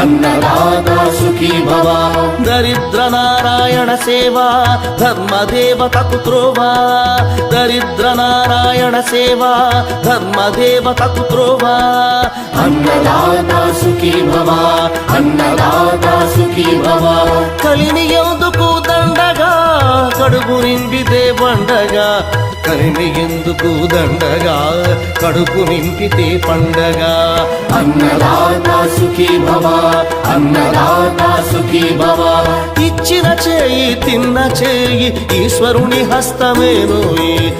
అన్నదాత సుఖీ భవ దరిద్ర నారాయణ సేవ ధర్మదేవతకు త్రోవా దరిద్ర నారాయణ సేవ ధర్మదేవతకు త్రోవా అన్నదాత సుఖీ భవ అన్నదాత సుఖీ భవ కలిని ఎందుకు దండగా కడుపు నింపితే పండగా. కలిని ఎందుకు దండగా? కడుపు నింపితే పండగ. అన్నదాత సుఖీ భవ అన్నదాత సుఖీ భవ. ఇచ్చిన చేయి తిన్న చేయి ఈశ్వరుని హస్తమేనోయి.